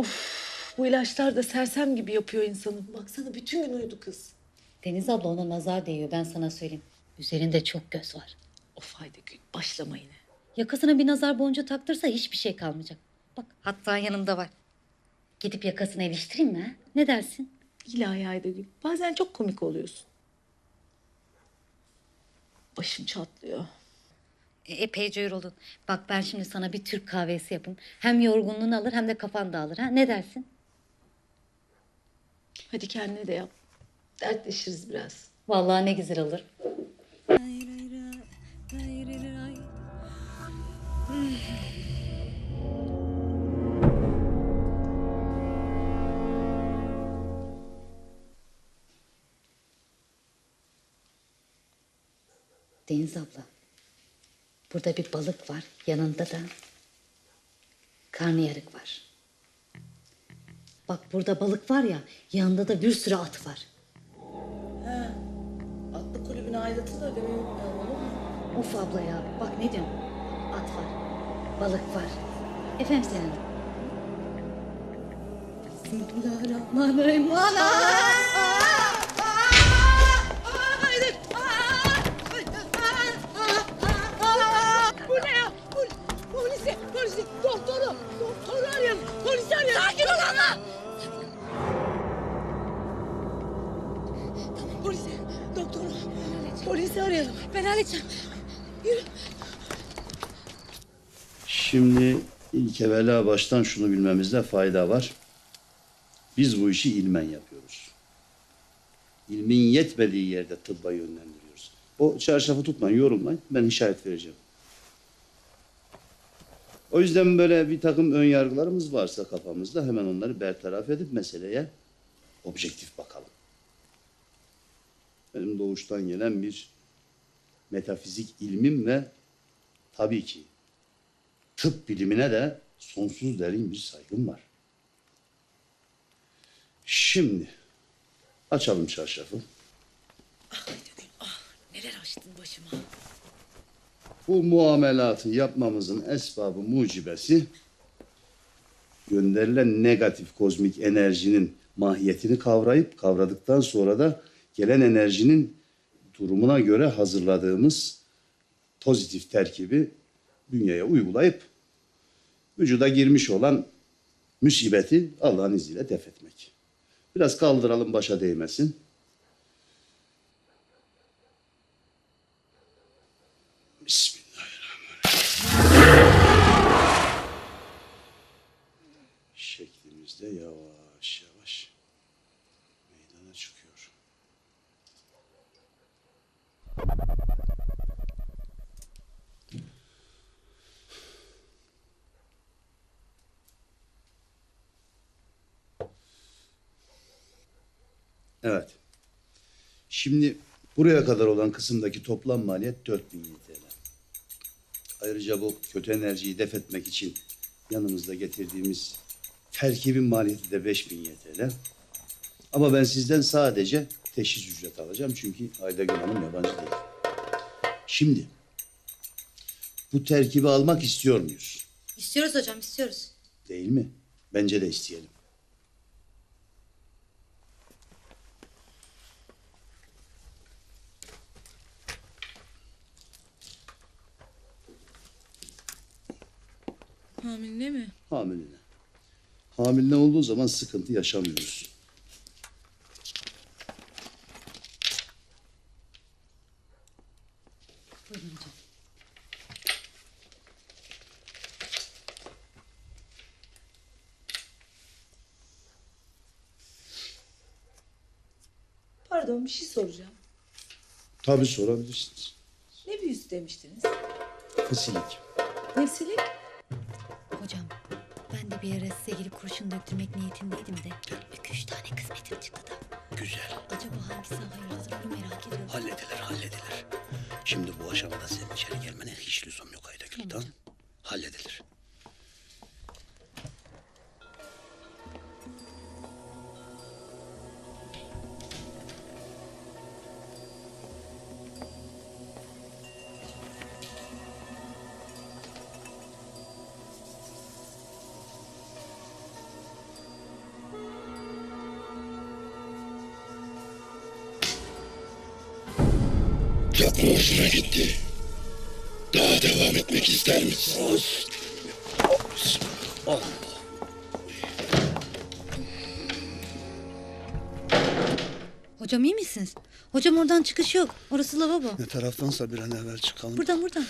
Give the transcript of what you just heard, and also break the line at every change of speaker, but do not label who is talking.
Of bu ilaçlar da sersem gibi yapıyor insanı. Baksana bütün gün uyudu kız.
Deniz abla ona nazar değiyor ben sana söyleyeyim. Üzerinde çok göz var.
Of haydi gül başlama yine.
Yakasına bir nazar boncuğu taktırsa hiçbir şey kalmayacak. Bak hatta yanımda var. Gidip yakasını iliştireyim mi? ha? Ne dersin?
İlahi haydi gül. Bazen çok komik oluyorsun. Başım çatlıyor.
E, epeyce yoruldun. Bak ben şimdi sana bir Türk kahvesi yapayım. Hem yorgunluğunu alır hem de kafan dağılır. Ha? Ne dersin?
Hadi kendine de yap. Dertleşiriz biraz.
Vallahi ne güzel olur. Deniz abla. Burada bir balık var. Yanında da karnıyarık var. Bak burada balık var ya, yanında da bir sürü at var.
Atlı kulübüne aidatını da ödemeyi unutmayalım?
Of abla ya, bak ne diyorum. At var, balık var. Efendim senin. Bismillahirrahmanirrahim.
Bu polisi arayalım. Ben halledeceğim. Yürü.
Şimdi ilk evvela baştan şunu bilmemizde fayda var. Biz bu işi ilmen yapıyoruz. İlmin yetmediği yerde tıbba yönlendiriyoruz. O çarşafı tutmayın, yorulmayın. Ben işaret vereceğim. O yüzden böyle bir takım ön yargılarımız varsa kafamızda hemen onları bertaraf edip meseleye objektif bakalım. Benim doğuştan gelen bir metafizik ilmim ve tabii ki tıp bilimine de sonsuz derin bir saygım var. Şimdi açalım çarşafı.
Neler açtın başıma?
Bu muamelatı yapmamızın esbabı mucibesi gönderilen negatif kozmik enerjinin mahiyetini kavrayıp kavradıktan sonra da gelen enerjinin durumuna göre hazırladığımız pozitif terkibi bünyeye uygulayıp vücuda girmiş olan musibeti Allah'ın izniyle def etmek. Biraz kaldıralım başa değmesin. Bismillahirrahmanirrahim. Şeklimizde yavaş Evet. Şimdi buraya kadar olan kısımdaki toplam maliyet 4000 TL. Ayrıca bu kötü enerjiyi def etmek için yanımızda getirdiğimiz terkibin maliyeti de 5000 TL. Ama ben sizden sadece teşhis ücret alacağım çünkü Aydagül Hanım yabancı değil. Şimdi bu terkibi almak istiyor muyuz?
İstiyoruz hocam, istiyoruz.
Değil mi? Bence de isteyelim.
Hamile mi?
Hamiline. Hamile olduğu zaman sıkıntı yaşamıyoruz.
Buyurun hocam.
Pardon bir şey soracağım.
Tabii sorabilirsiniz.
Ne büyüsü demiştiniz?
Fasilik.
Nesilik?
Hocam, ben de bir ara size gelip kurşun döktürmek niyetindeydim de. İki üç tane kısmetim çıktı da.
Güzel.
Acaba hangisi hayırlıdır onu merak ediyorum.
Halledilir, halledilir. Şimdi bu aşamada senin içeri gelmene hiç lüzum yok Aydagül. Tamam
hocam.
Halledilir.
Çok mu hoşuna gitti? Daha devam etmek ister misin?
Hocam iyi misiniz? Hocam oradan çıkış yok. Orası lavabo.
Ne taraftansa bir an evvel çıkalım.
Buradan buradan.